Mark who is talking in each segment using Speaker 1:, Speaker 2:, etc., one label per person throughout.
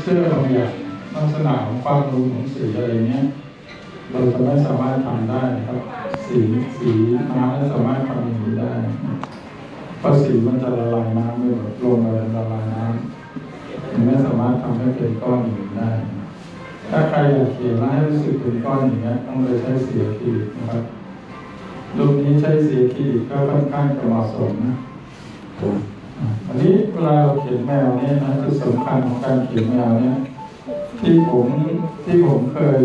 Speaker 1: เชื่อบางอย่างลักษณะของความรู้ของสีอะไรเงี้ยเราจะไม่สามารถทำได้ครับ สีสีน้ำไม่สามารถทำอย่างนี้ได้เพราะสีมันจะละลายน้ำไม่หมดลงมาละลายน้ำมันไม่สามารถทำให้เป็นก้อนอย่งนี้ได้ ถ้าใครอยากเขียนแล้วให้รู้สึกเป็นก้อนอย่างเงี้ยต้องเลยใช้สีอะคริลิกนะครับรูปนี้ใช้สีอะคริลิกก็ค่อนข้างจะเหมาะสมนะ อันนี้เวลาเราเขียนแมวเนี่ยนะจุดสำคัญของการเขียนแมวเนี่ยที่ผมที่ผมเคย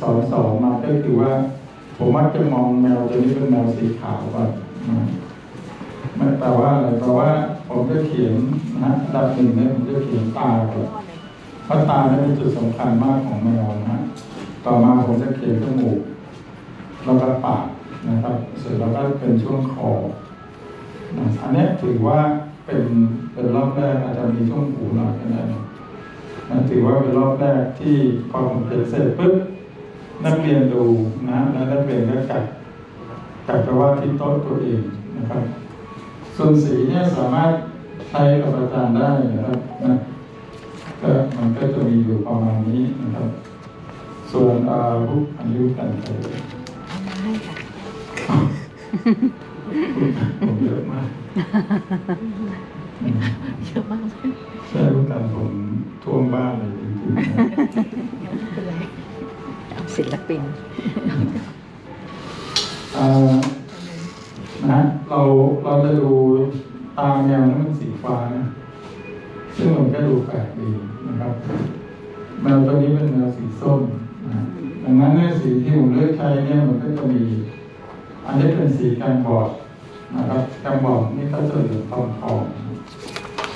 Speaker 1: สอนสอนมาก็คือว่า ผมมักจะมองแมวตัวนี้เป็นแมวสีขาวก่อนะมันแปลว่าอะไรแปลว่า ผมจะเขียนนะดับหนึ่งเนี่ยผมจะเขียนตาก่อนเพราะตาเนี่ยเป็นจุดสำคัญมากของแมวนะต่อมาผมจะเขียนจมูกแล้วก็ปากนะครับ เสร็จแล้วก็เป็นช่วงคออันนี้ถือว่า เป็นเป็นรอบแรกอาจจะมีช่วงหูหน่อยก็ได้นะถือว่าเป็นรอบแรกที่พอผมเขียนเสร็จปุ๊บนักเรียนดูนะแล้วนักเรียนก็จัดจัดไปว่าที่โต๊ะตัวเองนะครับ ส่วนสีเนี่ยสามารถใช้กับอาจารย์ได้นะครับนะก็มันก็จะมีอยู่ประมาณนี้นะครับ ส่วนอาวุธอายุกันใช้ผมเยอะมาก
Speaker 2: เยอะมากเลย
Speaker 1: ใช่ลูกกันผมท่วมบ้านเลยจริงๆนะ
Speaker 2: เป็นไรศิลปิน
Speaker 1: เอ่อนะเราเราจะดูตาแมวนั้นมันสีฟ้านะซึ่งมันก็ดูแปลกดีนะครับแมวตัวนี้เป็นแมวสีส้มนะดังนั้นเนี่ยสีที่ผมเลือกใช้เนี่ยมันก็จะมี อันนี้เป็นสีแกมบอร์ดนะครับแกมบอร์ดนี่ก็จะเหลืองทองทองๆ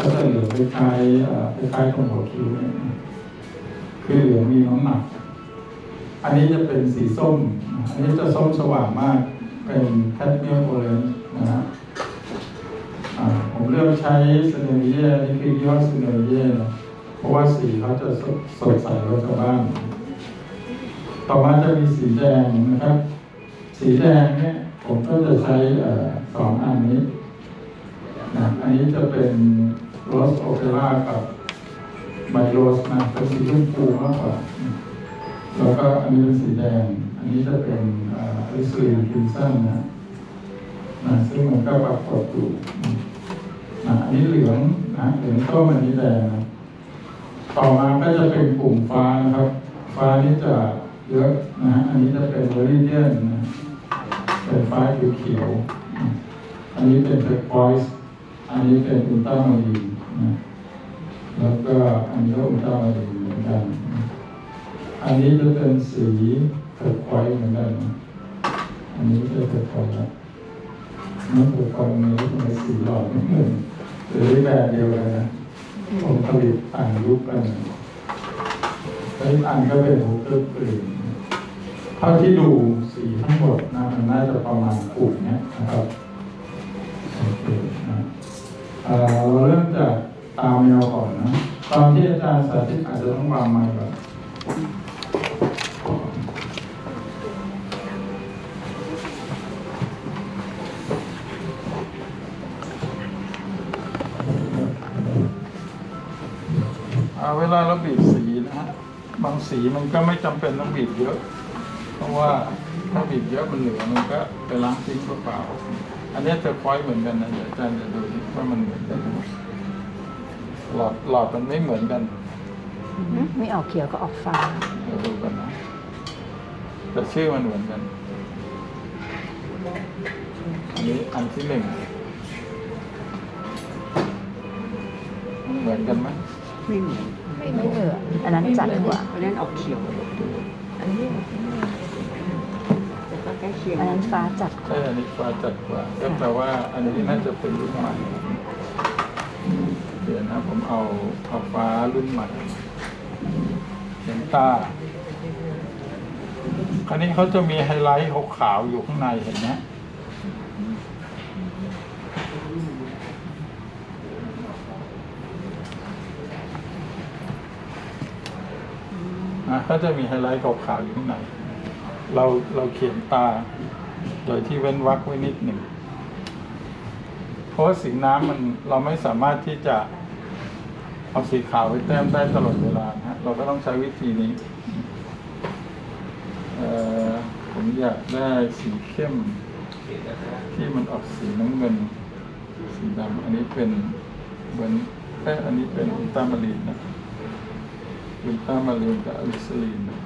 Speaker 1: ก็จะเหลืองคล้ายๆเอ่อคล้ายๆตรงหัวคิ้วคือเหลืองมีน้ำหนัก อันนี้จะเป็นสีส้ม อันนี้จะส้มสว่างมาก เป็นแคดเมียมโอเรนจ์นะฮะผมเลือกใช้ซเนเย่นี่คือยี่ห้อซเนเย่นะเพราะว่าสีเขาจะสดสดใสกว่าชาวบ้าน ต่อมาจะมีสีแดงนะครับ สีแดงเนี่ยผมก็จะใช้สองอันนี้นะอันนี้จะเป็น โรสโอเปร่ากับไบโรสนะเป็นสีชมพูมากกว่าแล้วก็อันนี้เป็นสีแดง อันนี้จะเป็นอลิสลีนคิมสันนะนะซึ่งมันก็ปรากฏอยู่นะอันนี้เหลืองนะเหลืองส้มอันนี้แดงนะต่อมาก็จะเป็นกลุ่มฟ้านะครับ ฟ้านี่จะเยอะนะ อันนี้จะเป็นเวอริเดียนนะเป็นฟ้าเขียว อันนี้เป็นเทอร์ควอยส์ อันนี้เป็นอุลตรามารีนะแล้วก็อันนี้ก็อุลตรามารีเหมือนกัน อันนี้จะเป็นสีเถิดควายเหมือนกันนะอันนี้จะเถิดควายนะนั่นเถิดควายมีทำไมสีหลอดเหมือนหรือแบรนด์เดียวกันนะผมผลิตต่างยุคกันนะแล้วอีกอันก็เป็นฮูเตอร์กรีนเท่าที่ดูสีทั้งหมดนะมันน่าจะประมาณกลุ่มนี้ยนะครับ เราเริ่มจากตาแมวก่อนนะตอนที่อาจารย์สาธิตอาจจะต้องวางไมค์ก่อนเวลาเราบีบสีนะฮะบางสีมันก็ไม่จำเป็นต้องบีบเยอะ เพราะว่าถ้าบีบเยอะมันเหลือมันก็ไปล้างทิ้งเปล่าๆ อันนี้เธอคอยเหมือนกันนะเดี๋ยวอาจารย์จะดูดิว่ามันเหมือนกันไหมหลอดหลอดมันไม่เหมือนกัน
Speaker 2: ไม่ออกเขียวก็ออกฟ้า
Speaker 1: เดี๋ยวดูกันนะแต่ชื่อมันเหมือนกัน อันนี้อันที่หนึ่งเหมือนกันไหม
Speaker 3: ไม่เหมือน
Speaker 2: ไม่เหลืออันนั้นจัดกว่า
Speaker 3: อันนั้นออกเขียว
Speaker 2: อันนี้
Speaker 3: แต่ก็ ใกล้เคียง
Speaker 2: อันนั้นฟ้าจัดก
Speaker 1: ใช่
Speaker 2: ว่า
Speaker 1: อันนี้ฟ้าจัดกว่าก็แปลว่าอันนี้น่าจะเป็นรุ่นใหม่เดี๋ยวนะผมเอาเอาฟ้ารุ่นใหม่เห็นตาคราวนี้เขาจะมีไฮไลท์ขาวๆอยู่ข้างในเห็นไหมอะก็จะมีไฮไลท์ขาวๆอยู่ข้างใน เราเราเขียนตา โดยที่เว้นวรรคไว้นิดหนึ่ง เพราะว่าสีน้ำมันเราไม่สามารถที่จะเอาสีขาวไปแต้มได้ตลอดเวลานะฮะเราก็ต้องใช้วิธีนี้ผมอยากได้สีเข้ม ที่มันออกสีน้ำเงิน สีดำอันนี้เป็นเหมือนเอ้ยอันนี้เป็นอุลตรามารีนนะอุลตรามารีนกับอลิสลีนนะ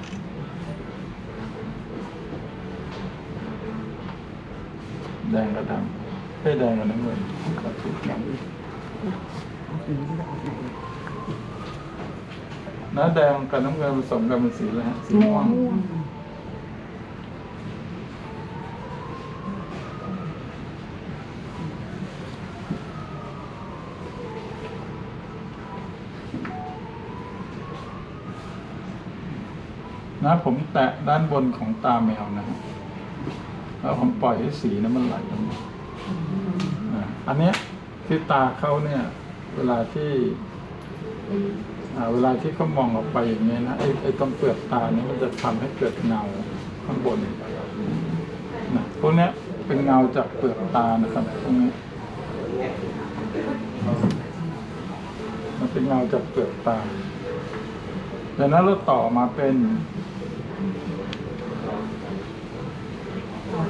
Speaker 1: แดงกับดำให้แดงกับน้ำเงินกับสีดำน้าแดงกับน้ำเงินผสมกันเป็นสีอะไรฮะสีม่วงนะผมแตะด้านบนของตาแมวนะฮะ แล้วผมปล่อยให้สีนั้นมันไหลลงมาอะอันเนี้ยที่ตาเขาเนี่ย เวลาที่อ่าเวลาที่เขามองออกไปอย่างเงี้ยนะไอ้ไอ้ตรงเปลือกตาเนี่ยมันจะทำให้เกิดเงาข้างบนนะพวกเนี้ยเป็นเงาจากเปลือกตานะครับพวกนี้มันเป็นเงาจากเปลือกตาดังนั้นเราต่อมาเป็น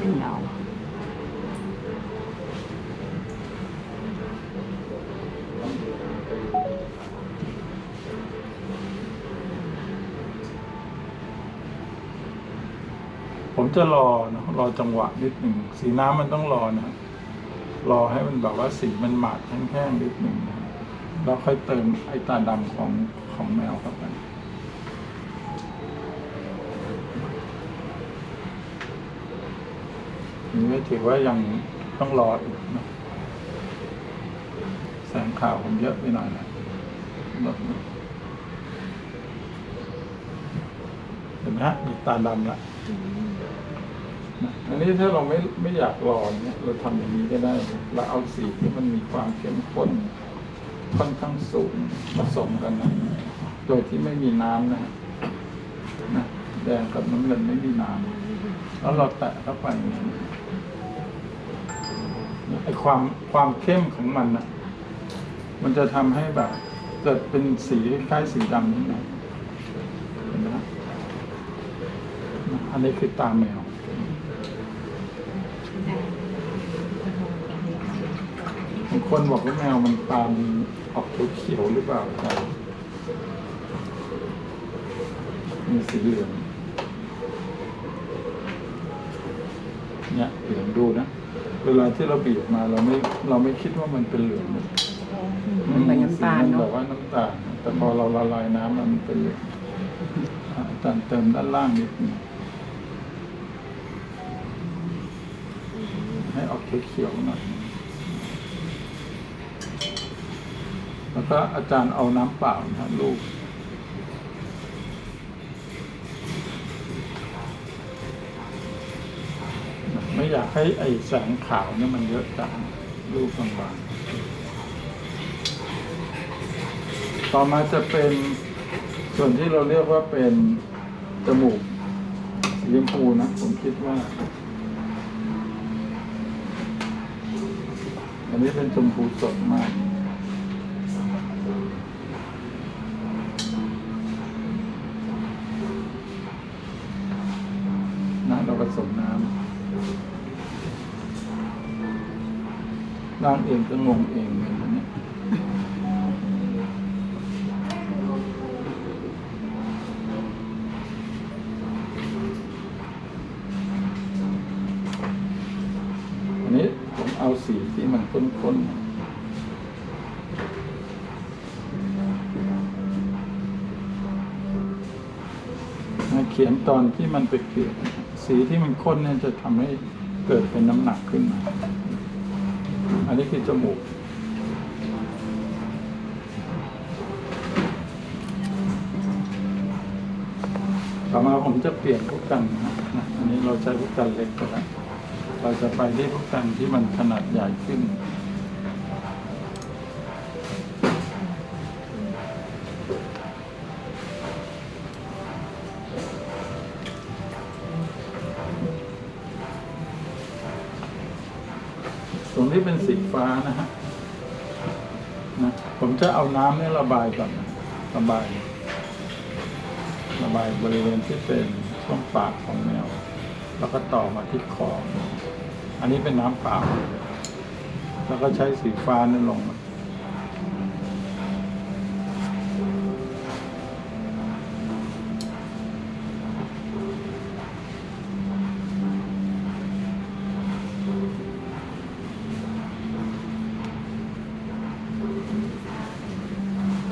Speaker 2: เอาเป็นเงา
Speaker 1: ผมจะรอนะรอจังหวะนิดหนึ่งสีน้ำมันต้องรอนะรอให้มันแบบว่าสีมันหมาดแห้งๆนิดหนึ่งนะแล้วค่อยเติมไอตาดำของของแมวเข้าไป นี่ถือว่ายังต้องรออีกนะแสงขาวผมเยอะไปหน่อยนะเห็นไหมฮะมีตาดำละอันนี้ถ้าเราไม่ไม่อยากรอเนี่ยเราทำอย่างนี้ก็ได้เราเอาสีที่มันมีความเข้มข้นค่อนข้างสูงผสมกันนะโดยที่ไม่มีน้ำนะนะแดงกับน้ำเงินไม่มีน้ำแล้วเราแตะเข้าไป ไอความความเข้มของมันนะมันจะทำให้แบบเกิดเป็นสีคล้ายสีดำนิดหน่อยเห็นไหมฮะอันนี้คือตาแมวบางคนบอกว่าแมวมันตามออกเขียวหรือเปล่าครับมีสีเหลืองเนี่ยเหลืองดูนะ เวลาที่เราบีบมาเราไม่เราไม่คิดว่ามันเป็นเหลือง
Speaker 2: เหมือนน้ำตาล
Speaker 1: สีมัแบ
Speaker 2: เนาะ
Speaker 1: บว่าน้ำตาลแต่พอเราละลายน้ำมันเป็นเหลืองอะอาจารย์เติมด้านล่างนิดหนึงให้ออกเขียวๆหน่อยแล้วก็อาจารย์เอาน้ำเปล่านะลูก อยากให้ไอ้แสงขาวเนี่ยมันเยอะจังรูปบางๆต่อมาจะเป็นส่วนที่เราเรียกว่าเป็นจมูกสีชมพูนะ ผมคิดว่า อันนี้เป็นชมพูสดมากำล้างเองก็งงเองเลยนะนี่ยอันนี้ผมเอาสีที่มันข้นๆมาเขียนตอนที่มันไปเปลี่ยนสีที่มันข้นเนี่ยจะทำให้เกิดเป็นน้ำหนักขึ้นมา อันนี้คือจมูก ต่อมาผมจะเปลี่ยนพวกกันนะอันนี้เราใช้พวกกันเล็กไปแล้วเราจะไปที่พวกกันที่มันขนาดใหญ่ขึ้น ฟ้านะฮะนะผมจะเอาน้ำเนี่ยระบายก่อนนะระบาย ระบายบริเวณที่เป็นช่วงปากของแมว แล้วก็ต่อมาที่คอ อันนี้เป็นน้ำเปล่า แล้วก็ใช้สีฟ้านั่นลงมา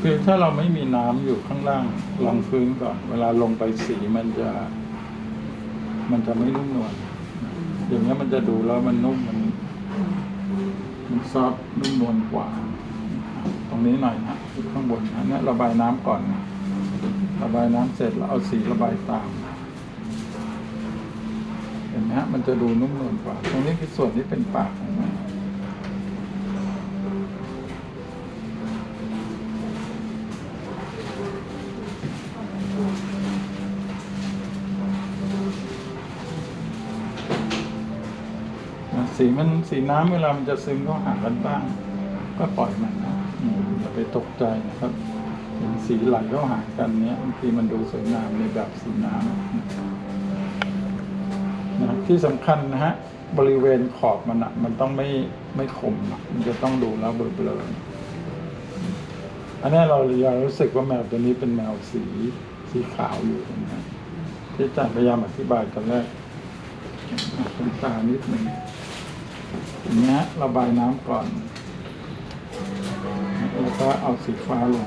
Speaker 1: คือถ้าเราไม่มีน้ำอยู่ข้างล่างรองพื้นก่อน เวลาลงไปสีมันจะ มันจะไม่นุ่มนวลอย่างเงี้ยมันจะดูแล้วมันนุ่มมัน มันซอฟต์นุ่มนวลกว่า ตรงนี้หน่อยนะข้างบนนะเนี่ยระบายน้ำก่อนนะระบายน้ำเสร็จแล้วเอาสีระบายตามเห็นไหมฮะมันจะดูนุ่มนวลกว่า ตรงนี้คือส่วนที่เป็นปากของมัน นะ สีมันสีน้ำเวลามันจะซึมก็หากันบ้าง ก็ปล่อยมันนะอย่าไปตกใจนะครับเห็นสีไหลเข้าหากันเนี้ยบางทีมันดูสวยงามในแบบสีน้ำนะที่สำคัญนะฮะบริเวณขอบมันอะมันต้องไม่ไม่คมนะมันจะต้องดูแล้วเบลอๆอันนี้เราเรารู้สึกว่าแมวตัวนี้เป็นแมวสีสีขาวอยู่นะที่อาจารย์พยายามอธิบายตอนแรกเป็นตานิดหนึ่ง อย่างเงี้ยระบายน้ำก่อน แล้วก็เอาสีฟ้าลง